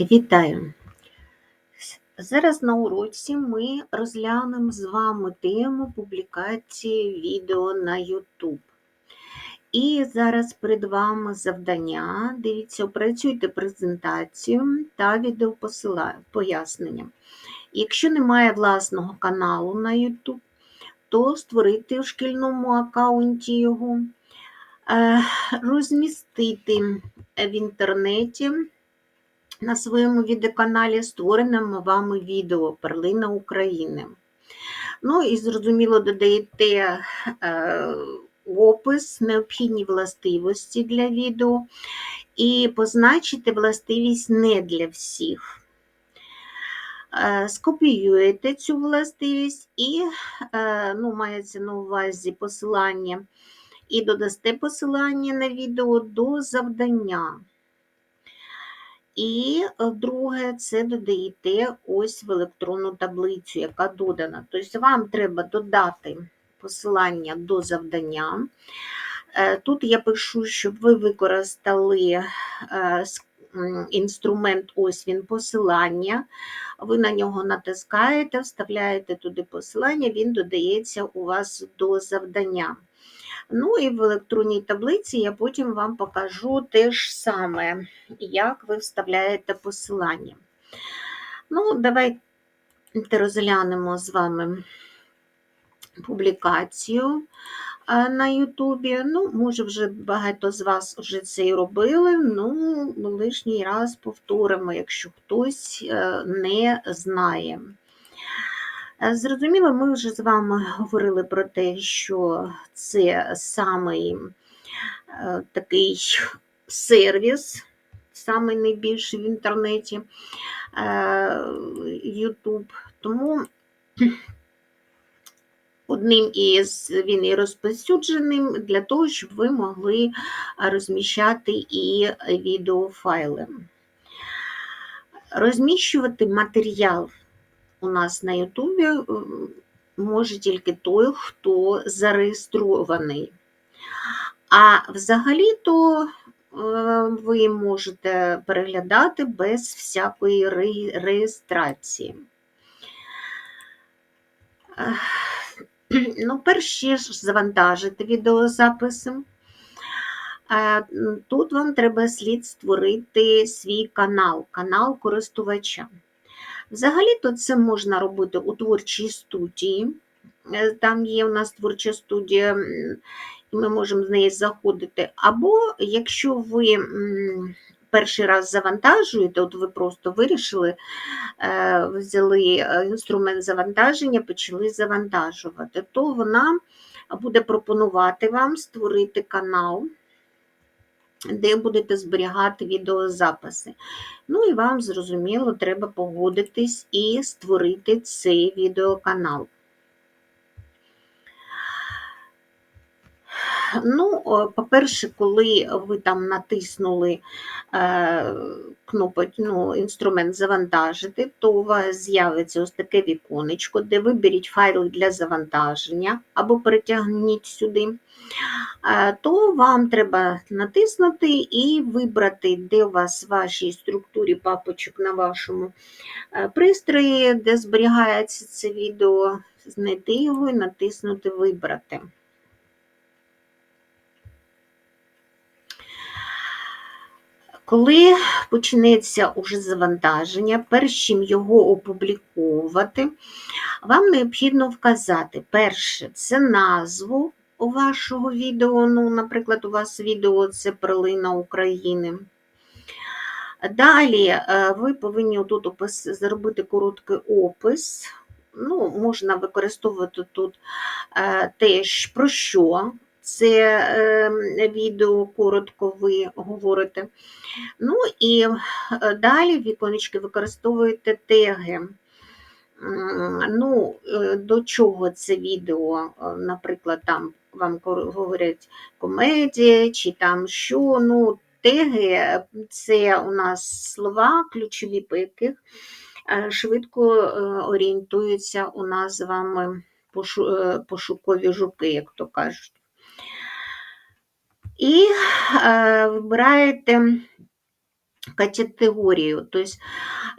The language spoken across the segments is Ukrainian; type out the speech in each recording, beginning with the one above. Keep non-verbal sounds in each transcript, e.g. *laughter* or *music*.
Вітаю! Зараз на уроці ми розглянемо з вами тему публікації відео на YouTube. І зараз перед вами завдання. Дивіться, опрацюйте презентацію та відеопояснення. Якщо немає власного каналу на YouTube, то створити в шкільному аккаунті його, е, розмістити в інтернеті на своєму відеоканалі створеному вами відео Перлина України. Ну і зрозуміло, додаєте е, опис, необхідні властивості для відео, і позначите властивість не для всіх. Е, скопіюєте цю властивість і е, ну, мається на увазі посилання, і додасте посилання на відео до завдання. І е, друге, це додаєте ось в електронну таблицю, яка додана. Тобто вам треба додати посилання до завдання. Е, тут я пишу, щоб ви використали е, інструмент, ось він посилання, ви на нього натискаєте, вставляєте туди посилання, він додається у вас до завдання. Ну і в електронній таблиці я потім вам покажу те ж саме, як ви вставляєте посилання. Ну, давайте розглянемо з вами публікацію на Ютубі. Ну, може, вже багато з вас вже це і робили, ну, лишній раз повторимо, якщо хтось е, не знає. Е, зрозуміло, ми вже з вами говорили про те, що це самий е, такий сервіс, самий найбільший в інтернеті е, YouTube. Тому одним із він і розповсюдженим для того, щоб ви могли розміщати і відеофайли. Розміщувати матеріал у нас на Ютубі е, може тільки той, хто зареєстрований. А взагалі-то е, ви можете переглядати без всякої реєстрації. Ну, перш ж завантажити відеозаписи. Е, тут вам треба слід створити свій канал, канал користувача. Взагалі-то це можна робити у творчій студії. Е, там є у нас творча студія, і ми можемо з неї заходити. Або якщо ви перший раз завантажуєте, от ви просто вирішили, е, взяли е, інструмент завантаження, почали завантажувати, то вона буде пропонувати вам створити канал де будете зберігати відеозаписи. Ну і вам, зрозуміло, треба погодитись і створити цей відеоканал. Ну, по-перше, коли ви там натиснули е, кнопок, ну, інструмент завантажити, то у вас з'явиться ось таке віконечко, де виберіть файли для завантаження або перетягніть сюди, е, то вам треба натиснути і вибрати, де у вас в вашій структурі папочок на вашому е, пристрої, де зберігається це відео, знайти його і натиснути Вибрати. Коли почнеться уже завантаження, перш чим його опубліковувати, вам необхідно вказати, перше, це назву вашого відео. ну, Наприклад, у вас відео це Перлина України. Далі е, ви повинні тут зробити короткий опис. Ну, Можна використовувати тут е, теж про що це е, відео коротко ви говорите. Ну і е, далі віконечки використовуєте теги. Ну, е, До чого це відео, наприклад, там вам говорять комедія чи там що. ну, Теги це у нас слова, ключові, по яких швидко орієнтуються у нас з вами пошукові жуки, як то кажуть. І е, вибираєте категорію. Тобто,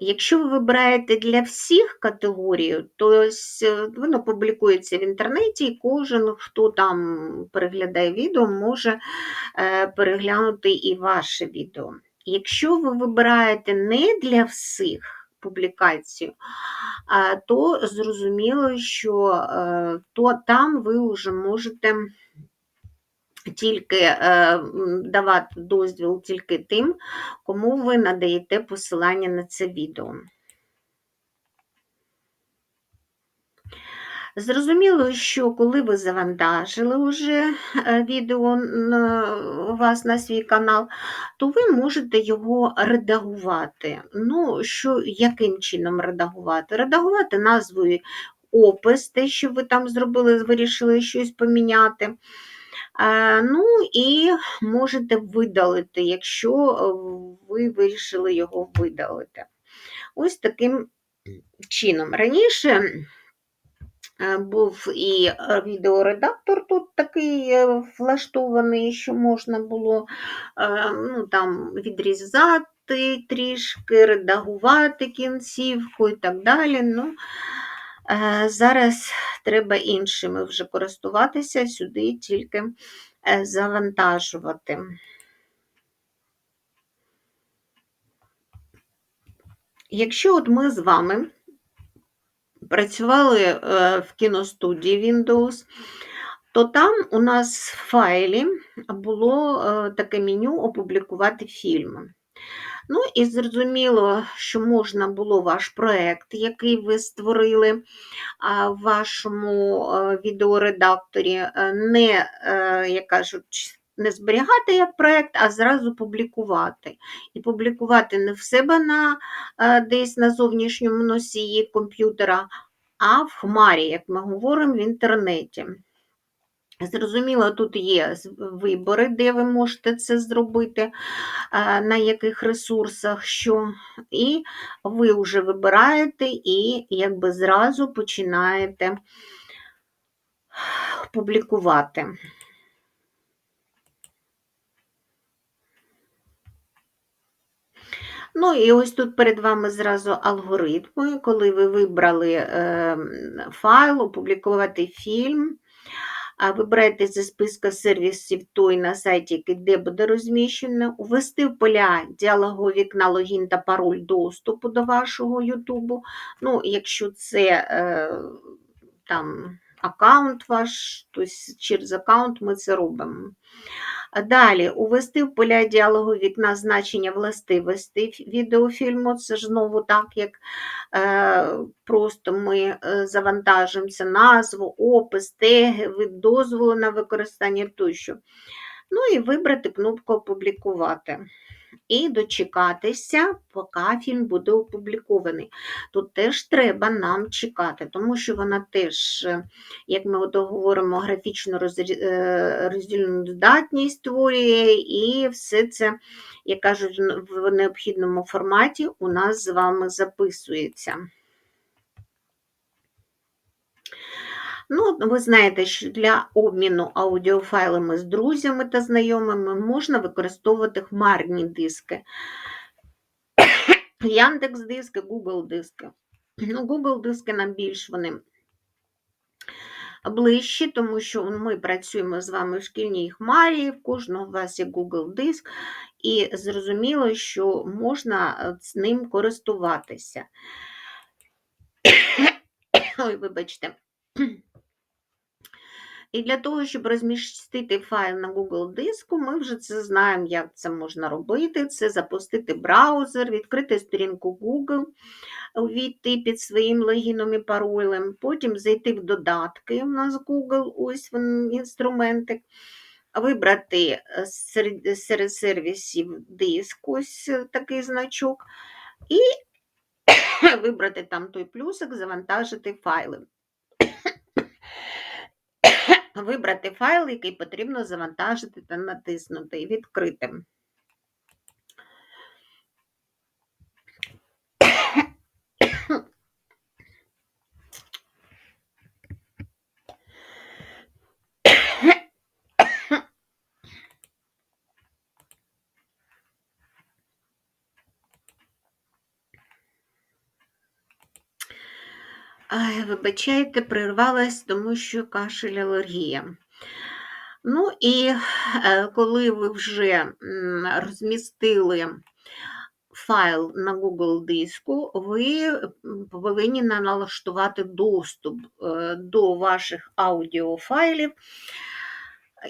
якщо ви вибираєте для всіх категорію, то воно публікується в інтернеті, і кожен, хто там переглядає відео, може е, переглянути і ваше відео. Якщо ви вибираєте не для всіх публікацію, то зрозуміло, що е, то там ви вже можете тільки е, давати дозвіл тільки тим, кому ви надаєте посилання на це відео. Зрозуміло, що коли ви завантажили вже е, відео у вас на свій канал, то ви можете його редагувати. Ну, що, яким чином редагувати? Редагувати назвою опис, те, що ви там зробили, вирішили щось поміняти. Ну і можете видалити, якщо е, ви вирішили його видалити. Ось таким чином. Раніше е, був і е, відеоредактор тут такий влаштований, що можна було ну, там, відрізати трішки, редагувати кінцівку і так далі. Ну, Зараз треба іншими вже користуватися, сюди тільки е, завантажувати. Якщо от ми з вами працювали е, в кіностудії Windows, то там у нас в файлі було е, таке меню опублікувати фільми. Ну і зрозуміло, що можна було ваш проєкт, який ви створили в вашому е, відеоредакторі, е, не, е, як кажуть, не зберігати як проєкт, а зразу публікувати. І публікувати не в себе на, десь на зовнішньому носії комп'ютера, а в хмарі, як ми говоримо, в інтернеті. Зрозуміло, тут є вибори, де ви можете це зробити, на яких ресурсах, що, і ви вже вибираєте і якби зразу починаєте публікувати. Ну, і ось тут перед вами зразу алгоритми, коли ви вибрали е, файл, опублікувати фільм. Вибирайте зі списка сервісів той на сайті, де буде розміщено, ввести в поля діалогу вікна логін та пароль доступу до вашого Ютубу. Ну, Якщо це е, там аккаунт ваш, то через аккаунт ми це робимо. Далі увести в поля діалогу вікна значення властивостей відеофільму. Це ж знову так, як е, просто ми завантажимося, завантажуємося назву, опис, теги, вид дозволу на використання тощо. Ну і вибрати кнопку Опублікувати і дочекатися, поки фільм буде опублікований. Тут теж треба нам чекати, тому що вона теж, е, як ми говоримо, графічно розділену роздільну здатність створює, і все це, як кажуть, в необхідному форматі у нас з вами записується. Ну, Ви знаєте, що для обміну аудіофайлами з друзями та знайомими можна використовувати хмарні диски. *coughs* Яндекс диски, Google диски. Ну, Google диски нам більш вони ближчі, тому що ми працюємо з вами в шкільній хмарі, в кожного у вас є Google диск, і зрозуміло, що можна з ним користуватися. *coughs* Ой, вибачте. І для того, щоб розмістити файл на Google диску, ми вже це знаємо, як це можна робити. Це запустити браузер, відкрити сторінку Google, увійти під своїм логіном і паролем, потім зайти в додатки. У нас Google, ось він інструменти. Вибрати е, серед, серед сервісів диск, ось такий значок, і *coughs* вибрати там той плюсик, завантажити файли вибрати файл, який потрібно завантажити та натиснути, і відкрити. Вибачайте, прервалась, тому що кашель алергія. Ну і е, коли ви вже розмістили файл на Google диску, ви повинні налаштувати доступ е, до ваших аудіофайлів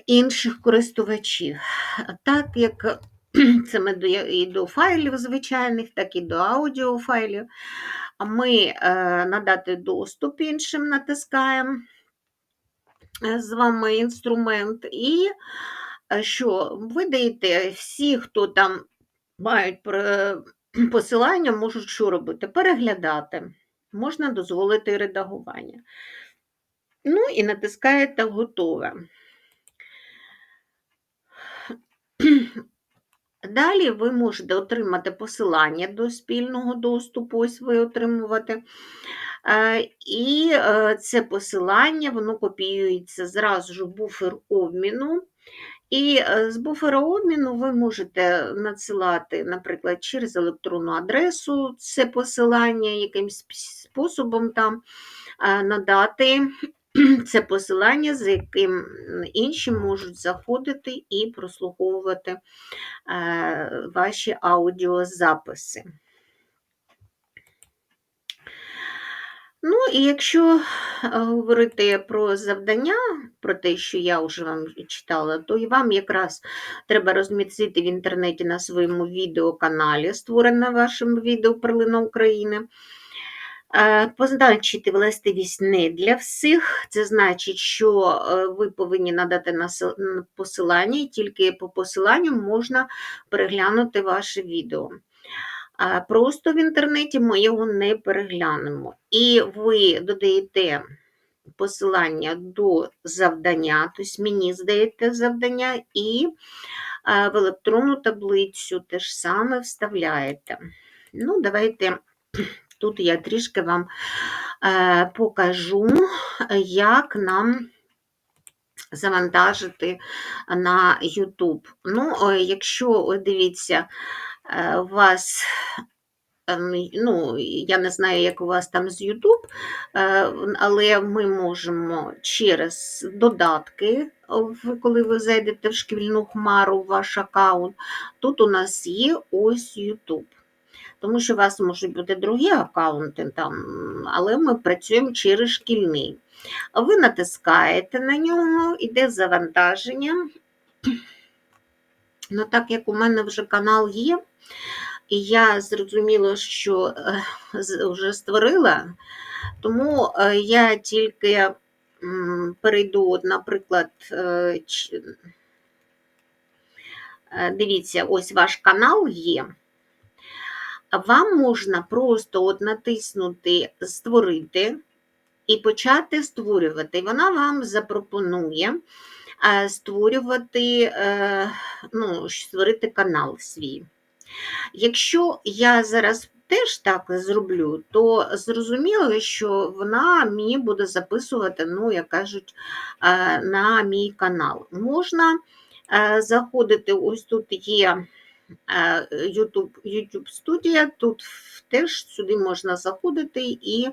інших користувачів. Так як це і до файлів звичайних, так і до аудіофайлів. Ми е, надати доступ іншим натискаємо е, з вами інструмент, і що ви даєте всі, хто там мають посилання, можуть що робити? Переглядати, можна дозволити редагування. Ну і натискаєте готове. Далі ви можете отримати посилання до спільного доступу, ось ви отримувати. Е, і е, це посилання воно копіюється зразу ж в буфер обміну. І е, з буфера обміну ви можете надсилати, наприклад, через електронну адресу це посилання, якимсь способом там надати *clears throat* це посилання, за яким інші можуть заходити і прослуховувати е, ваші аудіозаписи. Ну, і якщо е, говорити про завдання, про те, що я вже вам читала, то і вам якраз треба розмістити в інтернеті на своєму відеоканалі, створене вашим відео Перлина України. Позначити властивість не для всіх, це значить, що е, ви повинні надати посилання, і тільки по посиланню можна переглянути ваше відео. Просто в інтернеті ми його не переглянемо. І ви додаєте посилання до завдання, тобто мені здаєте завдання, і е, в електронну таблицю теж саме вставляєте. Ну, давайте. Тут я трішки вам е, покажу, як нам завантажити на YouTube. Ну, якщо, дивіться, е, у вас ем, Ну, я не знаю, як у вас там з YouTube, е, але ми можемо через додатки, коли ви зайдете в шкільну хмару в ваш аккаунт, тут у нас є ось YouTube тому що у вас можуть бути другі аккаунти, там, але ми працюємо через шкільний. Ви натискаєте на нього, йде завантаження. Ну, Так як у мене вже канал є, і я зрозуміла, що е, вже створила, тому е, я тільки перейду, наприклад, е, дивіться, ось ваш канал є вам можна просто от натиснути Створити і почати створювати. Вона вам запропонує е, створювати, е, ну, створити канал свій. Якщо я зараз теж так зроблю, то зрозуміло, що вона мені буде записувати, ну, як кажуть, е, на мій канал. Можна заходити, ось тут є. YouTube YouTube студія, тут теж сюди можна заходити і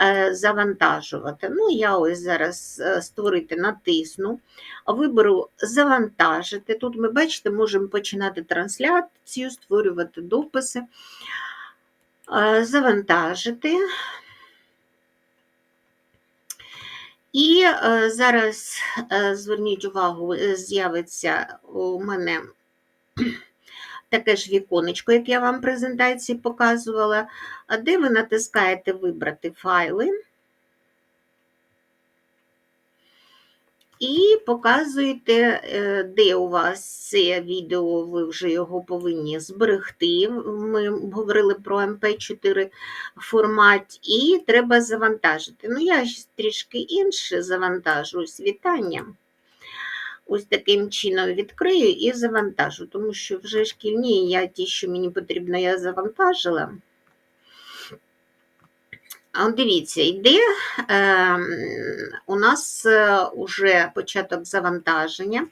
е, завантажувати. Ну, я ось зараз е, створити натисну, виберу завантажити. Тут ми бачите, можемо починати трансляцію, створювати дописи, е, завантажити. І зараз зверніть увагу, з'явиться у мене таке ж віконечко, як я вам в презентації показувала, де ви натискаєте Вибрати файли і показуєте, е, де у вас це відео, ви вже його повинні зберегти. Ми говорили про MP4 формат, і треба завантажити. Ну, я трішки інше завантажу з вітанням Ось таким чином відкрию і завантажу, тому що вже шкільні я ті, що мені потрібно, я завантажила. А Дивіться, йде е, у нас е, вже початок завантаження.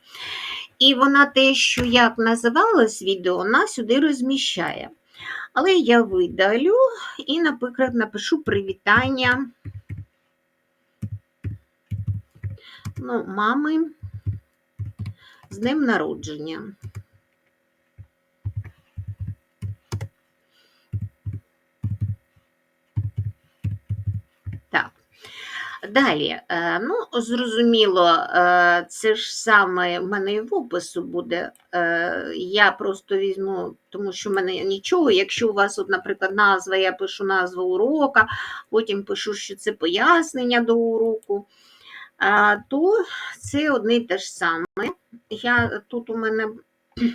І вона те, що як називалось відео, вона сюди розміщає. Але я видалю і, наприклад, напишу привітання ну, мами з днем народження. Так. Далі, е, ну, зрозуміло, е, це ж саме в мене і в опису буде. Е, Я просто візьму, тому що в мене нічого. Якщо у вас, от, наприклад, назва, я пишу назву урока, потім пишу, що це пояснення до уроку, то це одне і те ж саме. Я, Тут у мене *clears throat*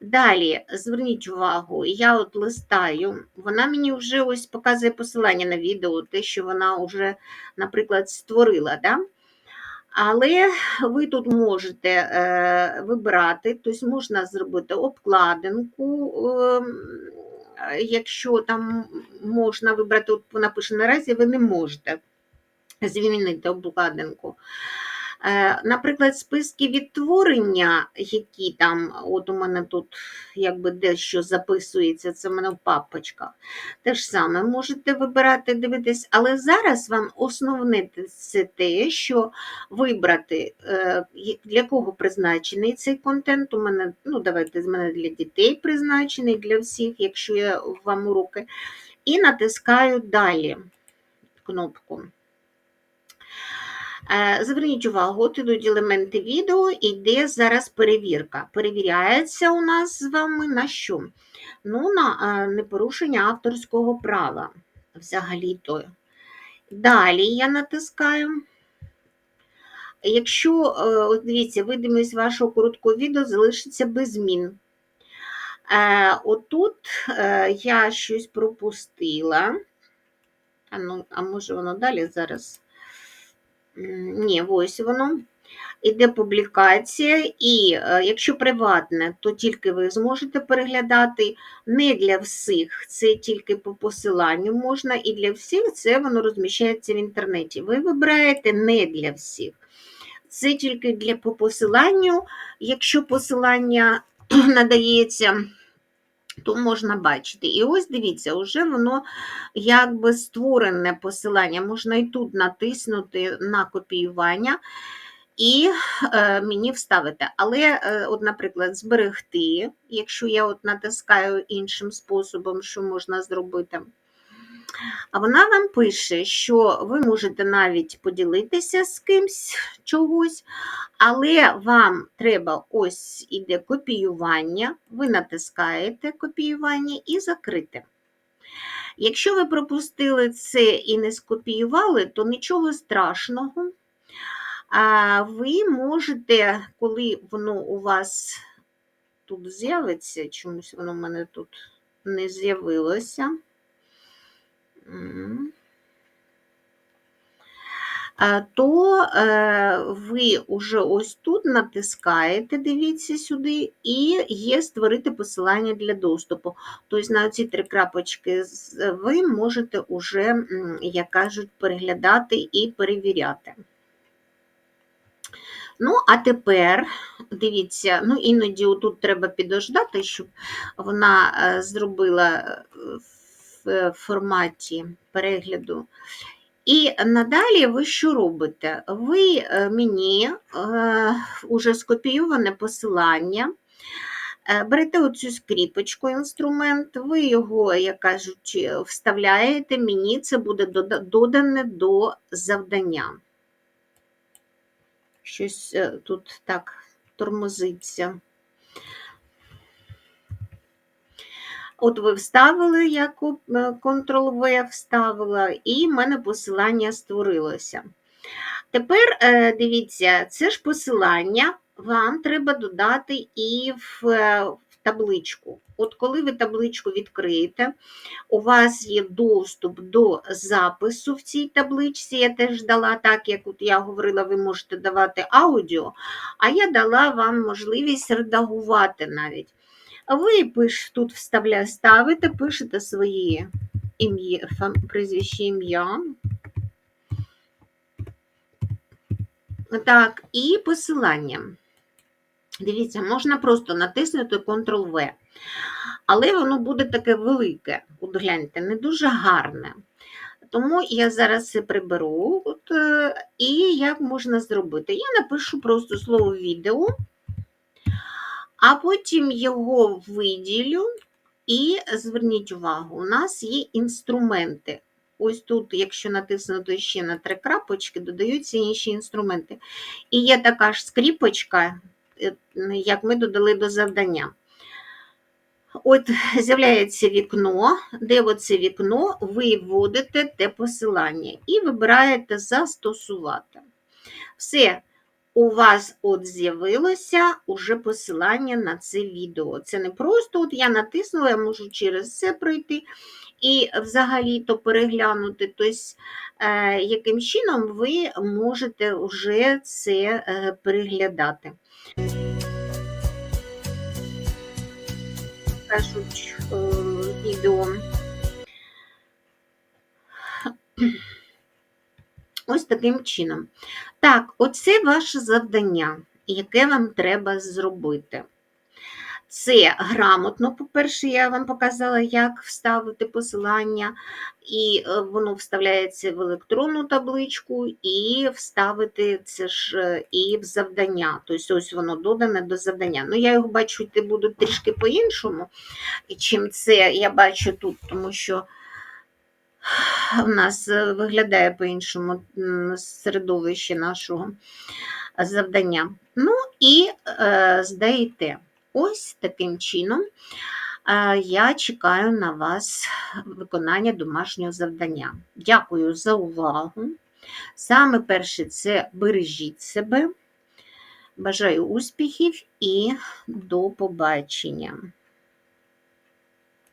Далі, зверніть увагу, я от листаю, вона мені вже ось показує посилання на відео, те, що вона вже, наприклад, створила. Да? Але ви тут можете е, вибирати, тобто можна зробити обкладинку, е, якщо там можна вибрати, от вона пише наразі, ви не можете змінити обкладинку. Е, наприклад, списки відтворення, які там, от у мене тут якби дещо записується, це в мене в папочках. Те ж саме можете вибирати, дивитись, але зараз вам основне це те, що вибрати, е, для кого призначений цей контент. У мене, ну давайте з мене для дітей призначений, для всіх, якщо я вам уроки, і натискаю далі кнопку. Е, зверніть увагу, ідуть елементи відео, іде зараз перевірка. Перевіряється у нас з вами на що? Ну, на е, непорушення авторського права. Взагалі-то. Далі я натискаю. Якщо, е, дивіться, видимість вашого короткого відео залишиться без змін. Отут я щось пропустила. А, ну, а може воно далі зараз? Ні, ось воно. Іде публікація, і е, якщо приватне, то тільки ви зможете переглядати. Не для всіх, це тільки по посиланню можна, і для всіх це воно розміщається в інтернеті. Ви вибираєте не для всіх. Це тільки для по посиланню, якщо посилання *clears throat* надається то можна бачити. І ось дивіться, вже воно якби створене посилання. Можна і тут натиснути на копіювання і е, мені вставити. Але, е, от, наприклад, зберегти, якщо я от натискаю іншим способом, що можна зробити. А вона вам пише, що ви можете навіть поділитися з кимсь чогось, але вам треба ось іде копіювання, ви натискаєте копіювання і закрити. Якщо ви пропустили це і не скопіювали, то нічого страшного. Ви можете, коли воно у вас тут з'явиться, чомусь воно в мене тут не з'явилося то е, ви вже ось тут натискаєте, дивіться сюди, і є створити посилання для доступу. Тобто на ці три крапочки ви можете вже, як кажуть, переглядати і перевіряти. Ну, а тепер, дивіться, ну іноді тут треба підождати, щоб вона е, зробила е, в форматі перегляду. І надалі ви що робите? Ви е, мені е, уже скопіюване посилання, е, берете оцю скріпочку інструмент, ви його, як кажуть, вставляєте, мені це буде додане до завдання. Щось тут так тормозиться. От ви вставили, я Ctrl-V е, вставила, і в мене посилання створилося. Тепер, е, дивіться, це ж посилання вам треба додати і е, в табличку. От коли ви табличку відкриєте, у вас є доступ до запису в цій табличці. Я теж дала, так як от я говорила, ви можете давати аудіо, а я дала вам можливість редагувати навіть. Ви пиш, тут вставля, ставите, пишете своє ім'я, прізвище ім'я. Так, і посилання. Дивіться, можна просто натиснути Ctrl-V. Але воно буде таке велике, от гляньте, не дуже гарне. Тому я зараз це приберу. От, е, і як можна зробити? Я напишу просто слово відео, а потім його виділю. І зверніть увагу, у нас є інструменти. Ось тут, якщо натиснути ще на три крапочки, додаються інші інструменти. І є така ж скріпочка, е, як ми додали до завдання. От з'являється вікно, де оце вікно ви вводите те посилання і вибираєте застосувати. Все, у вас от з'явилося уже посилання на це відео. Це не просто от я натиснула, я можу через це пройти і взагалі-то переглянути. Тобто, е, яким чином ви можете вже це е, переглядати. Кажуть е, відео. Ось таким чином. Так, оце ваше завдання, яке вам треба зробити. Це грамотно, по-перше, я вам показала, як вставити посилання, і е, воно вставляється в електронну табличку, і вставити це ж е, і в завдання. Тобто, ось воно додане до завдання. Ну, я його бачу, буду трішки по-іншому, чим це я бачу тут, тому що в нас е, виглядає по-іншому середовище нашого завдання. Ну і е, здаєте. Ось таким чином е, я чекаю на вас виконання домашнього завдання. Дякую за увагу. Саме перше це бережіть себе. Бажаю успіхів і до побачення!